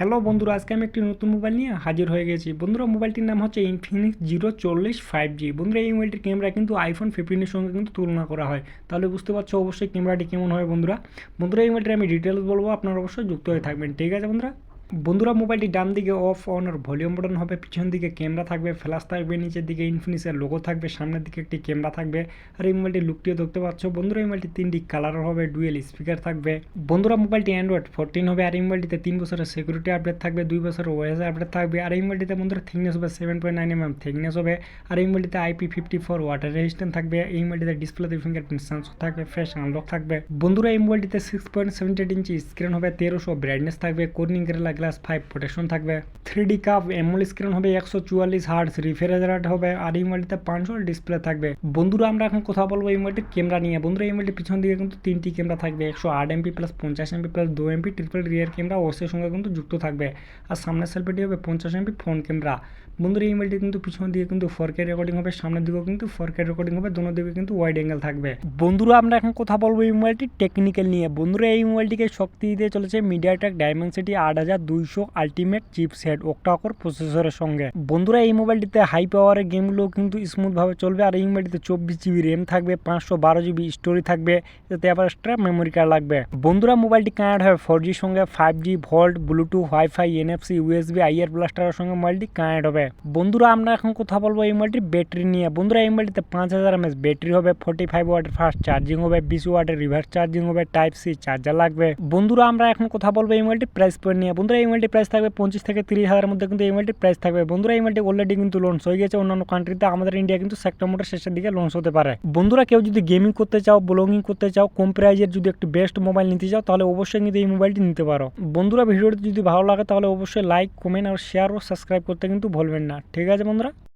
Hello বন্ধুরা, আজকে আমি একটি নতুন মোবাইল নিয়ে হাজির হয়ে গেছি। বন্ধুরা, মোবাইলটির নাম হচ্ছে ইনফিনিক্স জিরো চল্লিশ ফাইভ জি বন্ধুরা, এই মোবাইলটির ক্যামেরা কিন্তু আইফোন ফিফটিনের সঙ্গে কিন্তু তুলনা করা হয়। তাহলে বুঝতে পারছ অবশ্যই ক্যামেরাটি কেমন হয় বন্ধুরা? বন্ধুরা, এই মোবাইলটি আমি ডিটেলস বলব, আপনারা অবশ্যই যুক্ত হয়ে থাকবেন। ঠিক আছে বন্ধুরা? বন্ধুরা, মোবাইলটি ডান দিকে অফ অন আর ভলিউম বাটন হবে। পিছন দিকে ক্যামেরা থাকবে ফ্ল্যাশ থাকবে, নিচের দিকে ইনফিনিক্সের লোগো থাকবে, সামনের দিকে একটি ক্যামেরা থাকবে। আর এই মোবাইলটির লুকটিও দেখতে পাচ্ছ। বন্ধুরা, এই মোবাইলটি তিনটি কালার হবে ডুয়েল স্পিকার থাকবে। বন্ধুরা, মোবাইলটি অ্যান্ড্রয়েড ফোরটিন হবে, আর এই মোবাইলটিতে তিন বছরের সিকিউরিটি আপডেট থাকবে, দুই বছরের ওএস আপডেট থাকবে। আর এই মোবাইলটিতে বন্ধুরা থিকনেস হবে seven point nine M M thickness হবে। আর এই মোবাইলটিতে IP fifty four water resistant থাকবে। এই মোবাইলটিতে ডিসপ্লেতে ফিঙ্গারপ্রিন্ট সেন্সর থাকবে ফ্রেশ আনলক থাকবে। বন্ধুরা, এই মোবাইলটিতে six point seventy inch screen হবে, তেরোশো ব্রাইটনেস থাকবে। Corning Gorilla glass five protection থাকবে। Three D cup AMOLED screen হবে একশো চুয়াল্লিশ হার্টস রিফ্রিজারেট হবে আর এই মোবাইলটিতে পাঁচশো ডিসপ্লে থাকবে। বন্ধুরা, আমরা এখন কথা বলব এই মোবাইলটির ক্যামেরা নিয়ে। বন্ধুরা এই মোবাইলটির পিছন দিকে কিন্তু তিনটি ক্যামেরা থাকবে, একশো আট এমপি প্লাস পঞ্চাশ এমপি প্লাস দু এমপি ট্রিপল রিয়ার ক্যামেরা ওসের সঙ্গে কিন্তু যুক্ত থাকবে। আর সামনের সেলফিটি হবে পঞ্চাশ এমপি ফ্রন্ট ক্যামেরা বন্ধুরা এই কিন্তু পিছন দিকে কিন্তু ফোর কে রেকর্ডিং হবে, সামনের দিকেও কিন্তু ফোর কে রেকর্ডিং হবে, দোনো দিকে কিন্তু ওয়াইড অ্যাঙ্গেল থাকবে। বন্ধুরা, আমরা এখন কথা বলব এই মোবাইলটি টেকনিক্যাল নিয়ে। বন্ধুরা, এই মোবাইলটিকে শক্তি দিতে চলেছে মিডিয়াটেক ডায়মেন্সিটি আট হাজার দুইশো আলটিমেট চিপ সেট ওক্টাকর প্রসেসরের সঙ্গে। বন্ধুরা, এই মোবাইলটিতে হাই পাওয়ারের গেমগুলো কিন্তু স্মুথভাবে চলবে আর এই মোবাইলটিতে চব্বিশ জিবি র্যাম থাকবে, পাঁচশো বারো জিবি স্টোরি থাকবে, এতে আবার এক্সট্রা মেমোরি কার্ড লাগবে। বন্ধুরা, মোবাইলটি কানেক্ট হবে ফোর জির সঙ্গে five G VoLTE Bluetooth wifi NFC USB IR ব্লাস্টারের সঙ্গে মোবাইলটি কানেক্ট হবে। বন্ধুরা, আমরা এখন কথা বলব এই মোবাইলটির ব্যাটারি নিয়ে। বন্ধুরা, এই মোবাইলটিতে পাঁচ হাজার এমএস ব্যাটারি হবে ফোর্টি ফাইভ ওয়াটের ফাস্ট চার্জিং হবে, বিশ ওয়াটের রিভার্স চার্জিং হবে টাইপ সি চার্জার লাগবে। বন্ধুরা, আমরা এখন কথা বলব এই মোবাইলটির প্রাইস পয়েন্ট নিয়ে। বন্ধুরা এই মোবাইলটির প্রাইস থাকবে পঁচিশ থেকে তিরিশ হাজারের মধ্যে কিন্তু এই প্রাইস থাকবে। বন্ধুরা এই মোবাইলটি অলরেডি কিন্তু লঞ্চ হয়ে গেছে। অন্যান্য কান্ট্রিতে আমাদের ইন্ডিয়া কিন্তু সেপ্টেম্বরের শেষের দিকে লঞ্চ হতে পারে। বন্ধুরা, কেউ যদি গেমিং করতে চাও ব্লগিং করতে চাও, কম প্রাইজের যদি একটু বেস্ট মোবাইল নিতে চাও, তাহলে অবশ্যই কিন্তু এই মোবাইলটি নিতে পারো। বন্ধুরা, ভিডিওটি যদি ভালো লাগে, তাহলে অবশ্যই লাইক কমেন্ট আর শেয়ার ও সাবস্ক্রাইব করতে কিন্তু ভুলবেন না। ঠিক আছে বন্ধুরা?